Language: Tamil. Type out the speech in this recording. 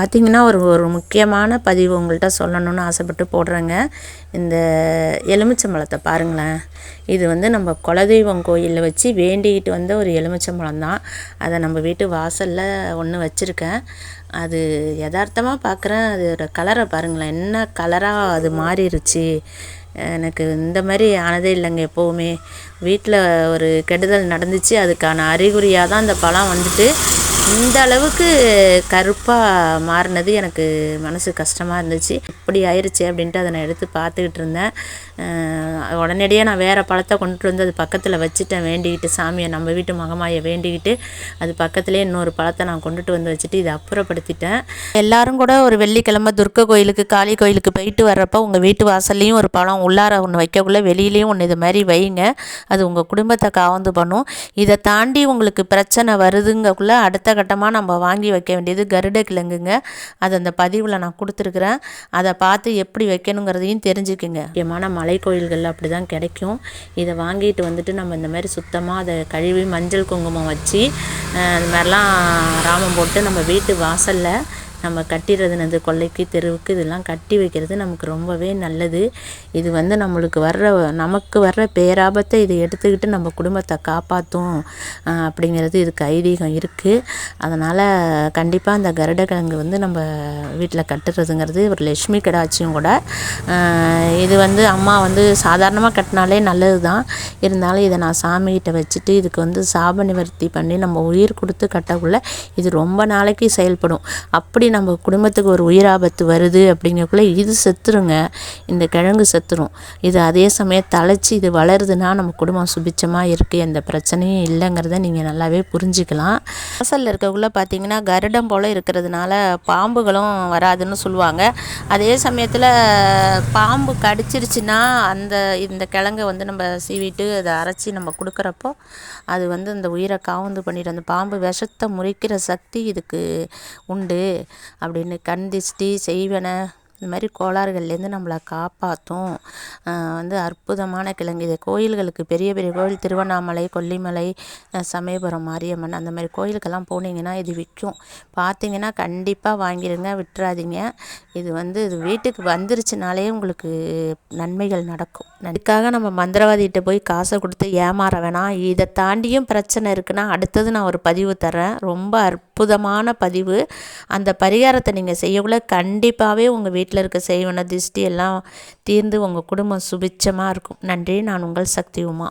பார்த்திங்கன்னா ஒரு ஒரு முக்கியமான பதிவு உங்கள்கிட்ட சொல்லணும்னு ஆசைப்பட்டு போடுறேங்க. இந்த எலுமிச்சம்பழத்தை பாருங்களேன். இது வந்து நம்ம குலதெய்வம் கோயிலில் வச்சு வேண்டிக்கிட்டு வந்த ஒரு எலுமிச்சம்பழம் தான். அதை நம்ம வீட்டு வாசலில் ஒன்று வச்சுருக்கேன். அது யதார்த்தமாக பார்க்குறேன் அதோட கலரை பாருங்களேன். என்ன கலராக அது மாறிடுச்சு எனக்கு இந்த மாதிரி ஆனதே இல்லைங்க எப்போவுமே. வீட்டில் ஒரு கெடுதல் நடந்துச்சு. அதுக்கான அறிகுறியாக தான் அந்த பழம் வந்துட்டு இந்த அளவுக்கு கருப்பாக மாறினது எனக்கு மனசு கஷ்டமாக இருந்துச்சு. இப்படி ஆயிடுச்சு அப்படின்ட்டு அதை நான் எடுத்து பார்த்துக்கிட்டு இருந்தேன். உடனடியாக நான் வேறு பழத்தை கொண்டுட்டு வந்து அது பக்கத்தில் வச்சுட்டேன். வேண்டிக்கிட்டு சாமியை நம்ம வீட்டு மகமாயை வேண்டிக்கிட்டு அது பக்கத்துலேயே இன்னொரு பழத்தை நான் கொண்டுட்டு வந்து வச்சுட்டு இதை அப்புறப்படுத்திட்டேன். எல்லாரும் கூட ஒரு வெள்ளிக்கிழமை துர்க்க கோயிலுக்கு காளி கோயிலுக்கு போயிட்டு வர்றப்போ உங்கள் வீட்டு வாசல்லையும் ஒரு பழம் உள்ளார ஒன்று வைக்கக்குள்ளே வெளியிலையும் ஒன்று இது மாதிரி வைங்க. அது உங்கள் குடும்பத்தை காவந்து பண்ணும். இதை தாண்டி உங்களுக்கு பிரச்சனை வருதுங்கக்குள்ளே அடுத்த கட்டமாக நம்ம வாங்கி வைக்க வேண்டியது கருட கிழங்குங்க. அது அந்த பதிவில் நான் கொடுத்துருக்குறேன். அதை பார்த்து எப்படி வைக்கணுங்கிறதையும் தெரிஞ்சுக்குங்க. முக்கியமான மலை கோயில்களில் அப்படி தான் கிடைக்கும். இதை வாங்கிட்டு வந்துட்டு நம்ம இந்த மாதிரி சுத்தமாக அதை கழுவி மஞ்சள் குங்குமம் வச்சு அது மாதிரிலாம் ராமம் போட்டு நம்ம வீட்டு வாசலில் நம்ம கட்டிடுறதுனது கொல்லைக்கு தெருவுக்கு இதெல்லாம் கட்டி வைக்கிறது நமக்கு ரொம்பவே நல்லது. இது வந்து நம்மளுக்கு வர்ற நமக்கு வர்ற பேராபத்தை இதை எடுத்துக்கிட்டு நம்ம குடும்பத்தை காப்பாற்றும் அப்படிங்கிறது இதுக்கு ஐதீகம் இருக்குது அதனால் கண்டிப்பாக அந்த கருடக்கிழங்கு வந்து நம்ம வீட்டில் கட்டுறதுங்கிறது ஒரு லட்சுமி கடாட்சியும் கூட. இது வந்து அம்மா வந்து சாதாரணமாக கட்டினாலே நல்லது தான் இருந்தாலும் இதை நான் சாமிகிட்ட வச்சுட்டு இதுக்கு வந்து சாப நிவர்த்தி பண்ணி நம்ம உயிர் கொடுத்து கட்டக்குள்ளே இது ரொம்ப நாளைக்கு செயல்படும். அப்படி நம்ம குடும்பத்துக்கு ஒரு உயிராபத்து வருது அப்படிங்கக்குள்ளே இது செத்துருங்க. இந்த கிழங்கு செத்துரும். இது அதே சமயம் தழைச்சி இது வளருதுன்னா நம்ம குடும்பம் சுபிச்சமாக இருக்குது எந்த பிரச்சனையும் இல்லைங்கிறத நீங்கள் நல்லாவே புரிஞ்சுக்கலாம். வாசலில் இருக்கக்குள்ளே பார்த்தீங்கன்னா கருடம் போல் இருக்கிறதுனால பாம்புகளும் வராதுன்னு சொல்லுவாங்க. அதே சமயத்தில் பாம்பு கடிச்சிருச்சுன்னா அந்த இந்த கிழங்கை வந்து நம்ம சீவிட்டு அதை அரைச்சி நம்ம கொடுக்குறப்போ அது வந்து அந்த உயிரை காவந்து பண்ணிட்டு அந்த பாம்பு விஷத்தை முறிக்கிற சக்தி இதுக்கு உண்டு. அப்படின்னு கண் திஷ்டி செய்வன. இந்த மாதிரி கோளாறுகள்லேருந்து நம்மளை காப்பாற்றும் வந்து அற்புதமான கிழங்கு. இது கோயில்களுக்கு பெரிய பெரிய கோயில். திருவண்ணாமலை கொல்லிமலை சமயபுரம் மாரியம்மன் அந்த மாதிரி கோயிலுக்கெல்லாம் போனீங்கன்னா இது விற்கும் பார்த்தீங்கன்னா கண்டிப்பாக வாங்கிடுங்க விட்டுறாதீங்க. இது வந்து இது வீட்டுக்கு வந்துருச்சுனாலே உங்களுக்கு நன்மைகள் நடக்கும். அதுக்காக நம்ம மந்திரவாதிகிட்ட போய் காசை கொடுத்து ஏமாற வேணாம். இதை தாண்டியும் பிரச்சனை இருக்குன்னா அடுத்தது நான் ஒரு பதிவு தரேன் ரொம்ப அற்புதமான பதிவு. அந்த பரிகாரத்தை நீங்கள் செய்யக்குள்ள கண்டிப்பாகவே உங்கள் வீட்டில் இருக்க செய்வன திஷ்டி எல்லாம் தீர்ந்து உங்கள் குடும்பம் சுபிச்சமாக இருக்கும். நன்றி. நான் உங்கள் சக்தி உமா